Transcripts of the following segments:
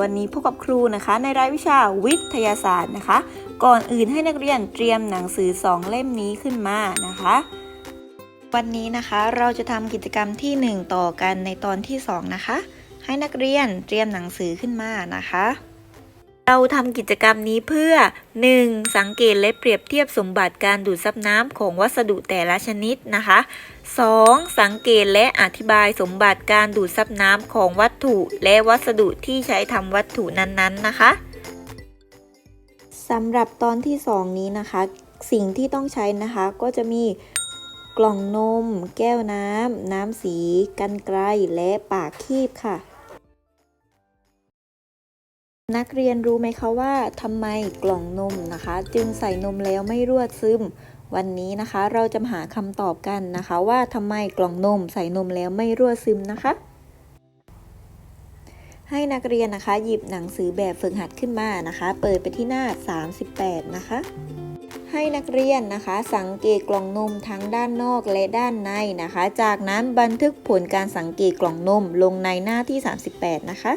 วันนี้พบกับครูนะคะในรายวิชาวิทยาศาสตร์นะคะ ก่อนอื่นให้นักเรียนเตรียมหนังสือ 2 เล่มนี้ขึ้นมานะคะ วันนี้นะคะเราจะทำกิจกรรมทีหนึ่1 ต่อกันในตอนที่ 2 นะคะ ให้นักเรียนเตรียมหนังสือขึ้นมานะคะ เราทำกิจกรรมนี้เพื่อ 1. สังเกตและเปรียบเทียบสมบัติการดูดซับน้ำของวัสดุแต่ละชนิดนะคะ 2. สังเกตและอธิบายสมบัติการดูดซับน้ำของวัตถุ และวัสดุที่ใช้ทำวัตถุนั้นๆนะคะสำหรับตอนที่ 2 นี้นะคะ สิ่งที่ต้องใช้นะคะก็จะมีกล่องนม แก้วน้ำ น้ำสี กันไกลและปากคีบค่ะ นักเรียนรู้ไหมคะว่าทำไมกล่องนมนะคะ จึงใส่นมแล้วไม่รั่วซึม วันนี้นะคะ เราจะหาคำตอบกันนะคะ ว่าทำไมกล่องนมใส่นมแล้วไม่รั่วซึมนะคะ ให้นักเรียนนะคะหยิบหนังสือแบบฝึกหัดขึ้นมานะคะ เปิดไปที่หน้า 38 นะคะ ให้นักเรียนนะคะ สังเกตกล่องนมทั้งด้านนอกและด้านในนะคะ จากนั้นบันทึกผลการสังเกตกล่องนมลงในหน้าที่ 38 นะคะ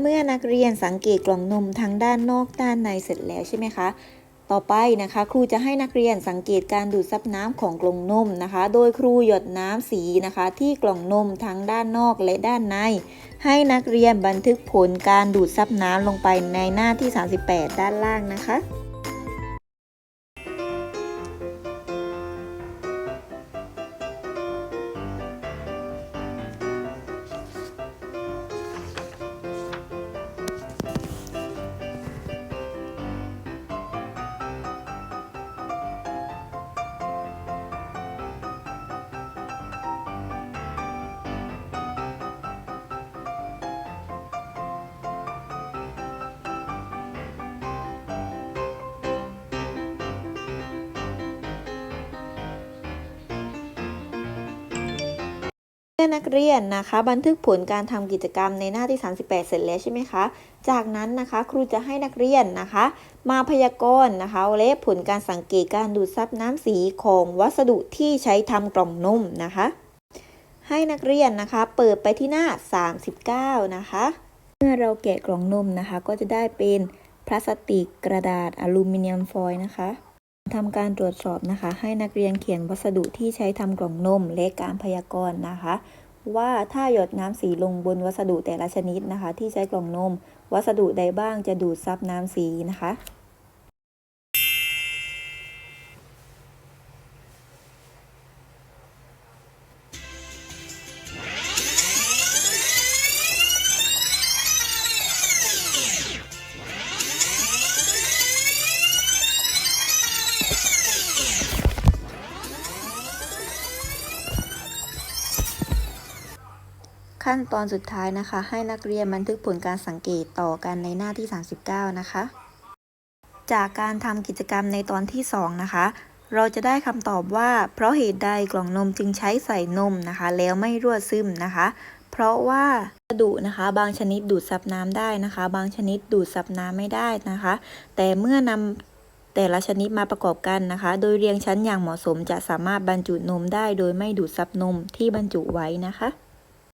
เมื่อนักเรียนสังเกตกล่องนมทั้งด้านนอกด้านในเสร็จแล้วใช่ไหมคะ ต่อไปนะคะ ครูจะให้นักเรียนสังเกตการดูดซับน้ำของกล่องนมนะคะ โดยครูหยดน้ำสีนะคะ ที่กล่องนมทั้งด้านนอกและด้านใน ให้นักเรียนบันทึกผลการดูดซับน้ำลงไปในหน้าที่ 38 ด้านล่างนะคะ อนักเรียนนะคะ บันทึกผลการทำกิจกรรมในหน้าที่ 38 เสร็จแล้วใช่ไหมคะ จากนั้นนะคะครูจะให้นักเรียนนะคะ มาพยากรณ์นะคะและผลการสังเกตการดูดซับน้ำสีของวัสดุที่ใช้ทำกล่องนมนะคะ ให้นักเรียนนะคะเปิดไปที่หน้า 39 นะคะ เมื่อเราแกะกล่องนมนะคะ ก็จะได้เป็นพลาสติกกระดาษอลูมิเนียมฟอยล์นะคะ ทำการตรวจสอบนะคะ ให้นักเรียนเขียนวัสดุที่ใช้ทำกล่องนมและการพยากรณ์นะคะ ว่าถ้าหยดน้ำสีลงบนวัสดุแต่ละชนิดนะคะ ที่ใช้กล่องนม วัสดุใดบ้างจะดูดซับน้ำสีนะคะ ขั้นตอนสุดท้ายนะคะ ให้นักเรียนบันทึกผลการสังเกตต่อกันในหน้าที่ 39 นะคะ จากการทำกิจกรรมในตอนที่ 2 นะคะ เราจะได้คำตอบว่า เพราะเหตุใดกล่องนมจึงใช้ใส่นมนะคะ แล้วไม่รั่วซึมนะคะ เพราะว่าวัสดุนะคะบางชนิดดูดซับน้ำได้นะคะ บางชนิดดูดซับน้ำไม่ได้นะคะ แต่เมื่อนำแต่ละชนิดมาประกอบกันนะคะ โดยเรียงชั้นอย่างเหมาะสมจะสามารถบรรจุนมได้โดยไม่ดูดซับนมที่บรรจุไว้นะคะ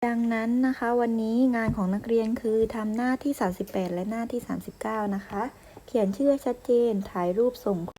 ดังนั้นนะคะวันนี้งานของนักเรียนคือทำหน้าที่ 38 และหน้าที่ 39 นะคะ เขียนชื่อชัดเจนถ่ายรูปส่ง